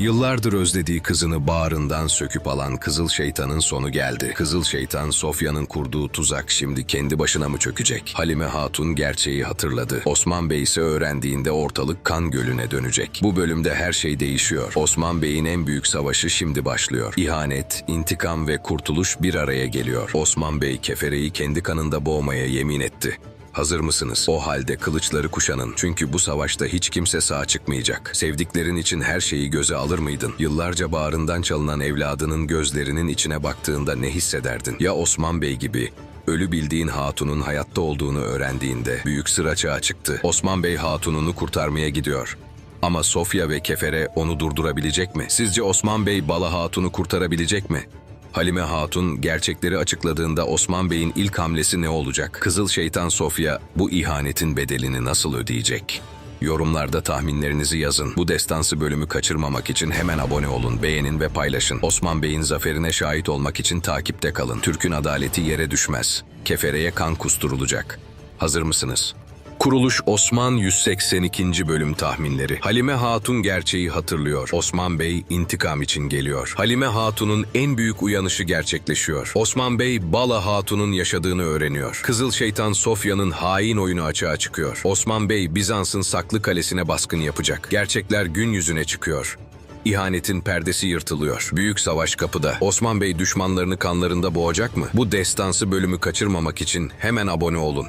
Yıllardır özlediği kızını bağrından söküp alan Kızıl Şeytan'ın sonu geldi. Kızıl Şeytan Sofya'nın kurduğu tuzak şimdi kendi başına mı çökecek? Halime Hatun gerçeği hatırladı. Osman Bey ise öğrendiğinde ortalık kan gölüne dönecek. Bu bölümde her şey değişiyor. Osman Bey'in en büyük savaşı şimdi başlıyor. İhanet, intikam ve kurtuluş bir araya geliyor. Osman Bey kefereyi kendi kanında boğmaya yemin etti. Hazır mısınız? O halde kılıçları kuşanın. Çünkü bu savaşta hiç kimse sağ çıkmayacak. Sevdiklerin için her şeyi göze alır mıydın? Yıllarca bağrından çalınan evladının gözlerinin içine baktığında ne hissederdin? Ya Osman Bey gibi ölü bildiğin hatunun hayatta olduğunu öğrendiğinde büyük sıra çıktı. Osman Bey hatununu kurtarmaya gidiyor. Ama Sofya ve Kefere onu durdurabilecek mi? Sizce Osman Bey Bala Hatun'u kurtarabilecek mi? Halime Hatun gerçekleri açıkladığında Osman Bey'in ilk hamlesi ne olacak? Kızıl Şeytan Sofya bu ihanetin bedelini nasıl ödeyecek? Yorumlarda tahminlerinizi yazın. Bu destansı bölümü kaçırmamak için hemen abone olun, beğenin ve paylaşın. Osman Bey'in zaferine şahit olmak için takipte kalın. Türk'ün adaleti yere düşmez. Kefereye kan kusturulacak. Hazır mısınız? Kuruluş Osman 182. bölüm tahminleri. Halime Hatun gerçeği hatırlıyor. Osman Bey intikam için geliyor. Halime Hatun'un en büyük uyanışı gerçekleşiyor. Osman Bey Bala Hatun'un yaşadığını öğreniyor. Kızıl Şeytan Sofya'nın hain oyunu açığa çıkıyor. Osman Bey Bizans'ın saklı kalesine baskın yapacak. Gerçekler gün yüzüne çıkıyor. İhanetin perdesi yırtılıyor. Büyük savaş kapıda. Osman Bey düşmanlarını kanlarında boğacak mı? Bu destansı bölümü kaçırmamak için hemen abone olun.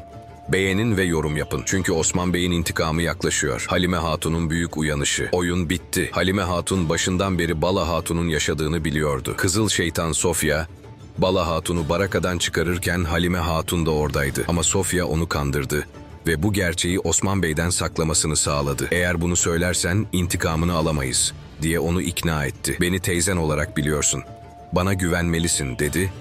Beğenin ve yorum yapın. Çünkü Osman Bey'in intikamı yaklaşıyor. Halime Hatun'un büyük uyanışı. Oyun bitti. Halime Hatun başından beri Bala Hatun'un yaşadığını biliyordu. Kızıl şeytan Sofya, Bala Hatun'u barakadan çıkarırken Halime Hatun da oradaydı. Ama Sofya onu kandırdı ve bu gerçeği Osman Bey'den saklamasını sağladı. Eğer bunu söylersen intikamını alamayız diye onu ikna etti. Beni teyzen olarak biliyorsun. Bana güvenmelisin dedi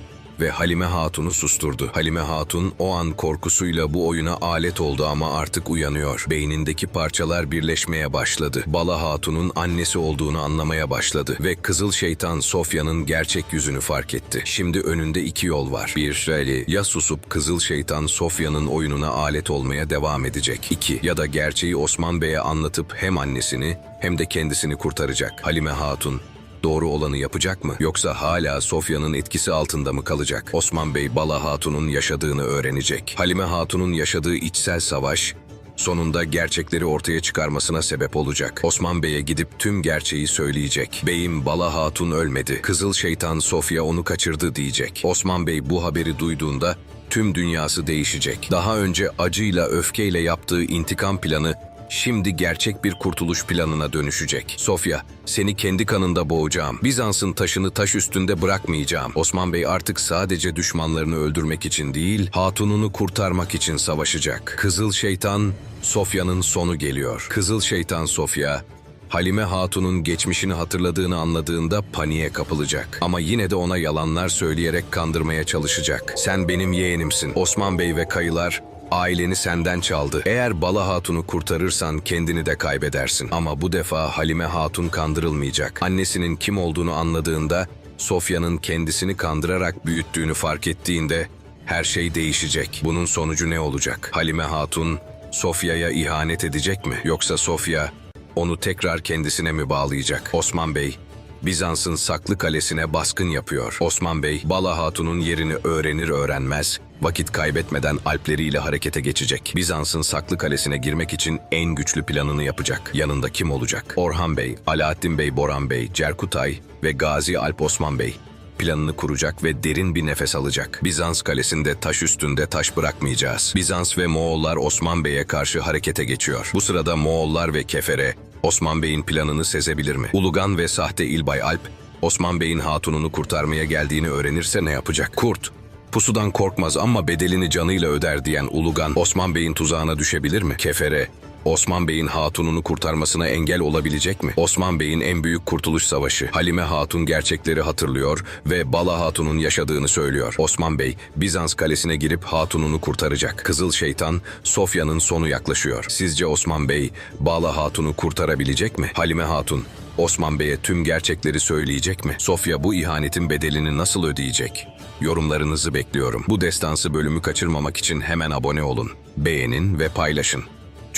ve Halime Hatun'u susturdu. Halime Hatun o an korkusuyla bu oyuna alet oldu ama artık uyanıyor. Beynindeki parçalar birleşmeye başladı. Bala Hatun'un annesi olduğunu anlamaya başladı ve Kızıl Şeytan Sofya'nın gerçek yüzünü fark etti. Şimdi önünde iki yol var. Bir, şöyle ya susup Kızıl Şeytan Sofya'nın oyununa alet olmaya devam edecek. İki, ya da gerçeği Osman Bey'e anlatıp hem annesini hem de kendisini kurtaracak. Halime Hatun doğru olanı yapacak mı? Yoksa hala Sofya'nın etkisi altında mı kalacak? Osman Bey Bala Hatun'un yaşadığını öğrenecek. Halime Hatun'un yaşadığı içsel savaş sonunda gerçekleri ortaya çıkarmasına sebep olacak. Osman Bey'e gidip tüm gerçeği söyleyecek. Beyim Bala Hatun ölmedi. Kızıl şeytan Sofya onu kaçırdı diyecek. Osman Bey bu haberi duyduğunda tüm dünyası değişecek. Daha önce acıyla öfkeyle yaptığı intikam planı şimdi gerçek bir kurtuluş planına dönüşecek. Sofya, seni kendi kanında boğacağım. Bizans'ın taşını taş üstünde bırakmayacağım. Osman Bey artık sadece düşmanlarını öldürmek için değil, hatununu kurtarmak için savaşacak. Kızıl şeytan, Sofya'nın sonu geliyor. Kızıl şeytan Sofya, Halime Hatun'un geçmişini hatırladığını anladığında paniğe kapılacak. Ama yine de ona yalanlar söyleyerek kandırmaya çalışacak. Sen benim yeğenimsin. Osman Bey ve kayılar aileni senden çaldı. Eğer Bala Hatun'u kurtarırsan kendini de kaybedersin. Ama bu defa Halime Hatun kandırılmayacak. Annesinin kim olduğunu anladığında, Sofya'nın kendisini kandırarak büyüttüğünü fark ettiğinde her şey değişecek. Bunun sonucu ne olacak? Halime Hatun Sofya'ya ihanet edecek mi? Yoksa Sofya onu tekrar kendisine mi bağlayacak? Osman Bey, Bizans'ın saklı kalesine baskın yapıyor. Osman Bey, Bala Hatun'un yerini öğrenir öğrenmez, vakit kaybetmeden alpleriyle harekete geçecek. Bizans'ın saklı kalesine girmek için en güçlü planını yapacak. Yanında kim olacak? Orhan Bey, Alaaddin Bey, Boran Bey, Cerkutay ve Gazi Alp Osman Bey planını kuracak ve derin bir nefes alacak. Bizans kalesinde taş üstünde taş bırakmayacağız. Bizans ve Moğollar Osman Bey'e karşı harekete geçiyor. Bu sırada Moğollar ve Kefere Osman Bey'in planını sezebilir mi? Ulugan ve sahte İlbay Alp Osman Bey'in hatununu kurtarmaya geldiğini öğrenirse ne yapacak? Kurt, pusudan korkmaz ama bedelini canıyla öder diyen Ulugan, Osman Bey'in tuzağına düşebilir mi? Kefere, Osman Bey'in hatununu kurtarmasına engel olabilecek mi? Osman Bey'in en büyük kurtuluş savaşı. Halime Hatun gerçekleri hatırlıyor ve Bala Hatun'un yaşadığını söylüyor. Osman Bey, Bizans kalesine girip hatununu kurtaracak. Kızıl şeytan, Sofya'nın sonu yaklaşıyor. Sizce Osman Bey, Bala Hatun'u kurtarabilecek mi? Halime Hatun, Osman Bey'e tüm gerçekleri söyleyecek mi? Sofya bu ihanetin bedelini nasıl ödeyecek? Yorumlarınızı bekliyorum. Bu destansı bölümü kaçırmamak için hemen abone olun. Beğenin ve paylaşın.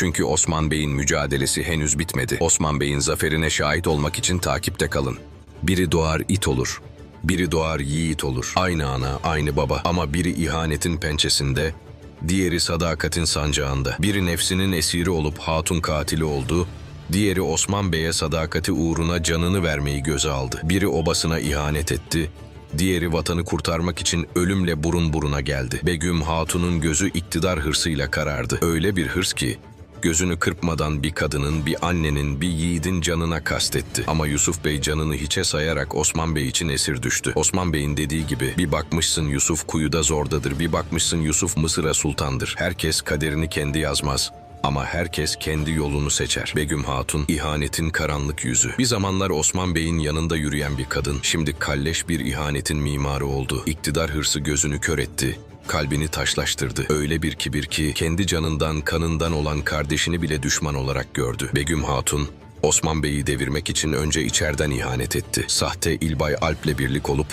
Çünkü Osman Bey'in mücadelesi henüz bitmedi. Osman Bey'in zaferine şahit olmak için takipte kalın. Biri doğar it olur. Biri doğar yiğit olur. Aynı ana, aynı baba ama biri ihanetin pençesinde, diğeri sadakatin sancağında. Biri nefsinin esiri olup hatun katili oldu, diğeri Osman Bey'e sadakati uğruna canını vermeyi göze aldı. Biri obasına ihanet etti, diğeri vatanı kurtarmak için ölümle burun buruna geldi. Begüm Hatun'un gözü iktidar hırsıyla karardı. Öyle bir hırs ki gözünü kırpmadan bir kadının, bir annenin, bir yiğidin canına kastetti. Ama Yusuf Bey canını hiçe sayarak Osman Bey için esir düştü. Osman Bey'in dediği gibi bir bakmışsın Yusuf kuyuda zordadır, bir bakmışsın Yusuf Mısır'a sultandır. Herkes kaderini kendi yazmaz. Ama herkes kendi yolunu seçer. Begüm Hatun, ihanetin karanlık yüzü. Bir zamanlar Osman Bey'in yanında yürüyen bir kadın, şimdi kalleş bir ihanetin mimarı oldu. İktidar hırsı gözünü kör etti. Kalbini taşlaştırdı. Öyle bir kibir ki kendi canından, kanından olan kardeşini bile düşman olarak gördü. Begüm Hatun, Osman Bey'i devirmek için önce içeriden ihanet etti. Sahte İlbay Alp'le birlik olup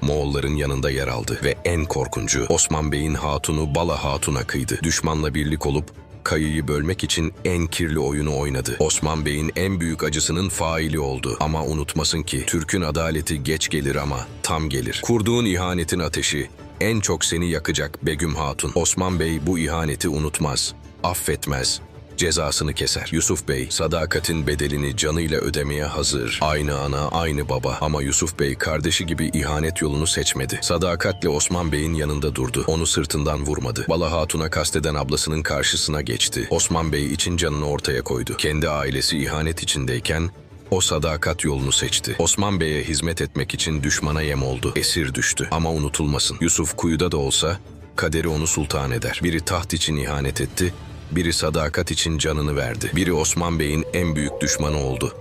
Moğolların yanında yer aldı ve en korkuncu Osman Bey'in hatunu Bala Hatun'a kıydı. Düşmanla birlik olup kayıyı bölmek için en kirli oyunu oynadı. Osman Bey'in en büyük acısının faili oldu. Ama unutmasın ki Türk'ün adaleti geç gelir ama tam gelir. Kurduğun ihanetin ateşi en çok seni yakacak Begüm Hatun. Osman Bey bu ihaneti unutmaz, affetmez, cezasını keser. Yusuf Bey sadakatin bedelini canıyla ödemeye hazır. Aynı ana, aynı baba ama Yusuf Bey kardeşi gibi ihanet yolunu seçmedi. Sadakatle Osman Bey'in yanında durdu. Onu sırtından vurmadı. Bala Hatun'a kasteden ablasının karşısına geçti. Osman Bey için canını ortaya koydu. Kendi ailesi ihanet içindeyken o sadakat yolunu seçti. Osman Bey'e hizmet etmek için düşmana yem oldu. Esir düştü. Ama unutulmasın. Yusuf kuyuda da olsa kaderi onu sultan eder. Biri taht için ihanet etti, biri sadakat için canını verdi. Biri Osman Bey'in en büyük düşmanı oldu.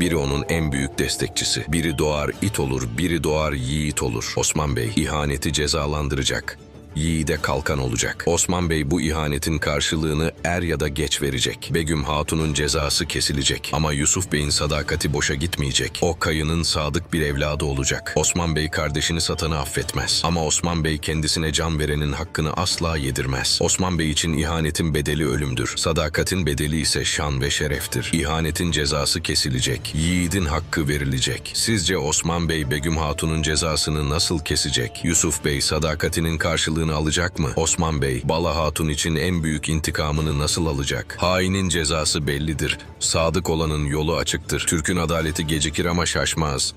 Biri onun en büyük destekçisi. Biri doğar it olur, biri doğar yiğit olur. Osman Bey ihaneti cezalandıracak. Yiğide kalkan olacak. Osman Bey bu ihanetin karşılığını er ya da geç verecek. Begüm Hatun'un cezası kesilecek. Ama Yusuf Bey'in sadakati boşa gitmeyecek. O kayının sadık bir evladı olacak. Osman Bey kardeşini satanı affetmez. Ama Osman Bey kendisine can verenin hakkını asla yedirmez. Osman Bey için ihanetin bedeli ölümdür. Sadakatin bedeli ise şan ve şereftir. İhanetin cezası kesilecek. Yiğidin hakkı verilecek. Sizce Osman Bey Begüm Hatun'un cezasını nasıl kesecek? Yusuf Bey sadakatinin karşılığını alacak mı? Osman Bey Bala Hatun için en büyük intikamını nasıl alacak? Hainin cezası bellidir. Sadık olanın yolu açıktır. Türk'ün adaleti gecikir ama şaşmaz.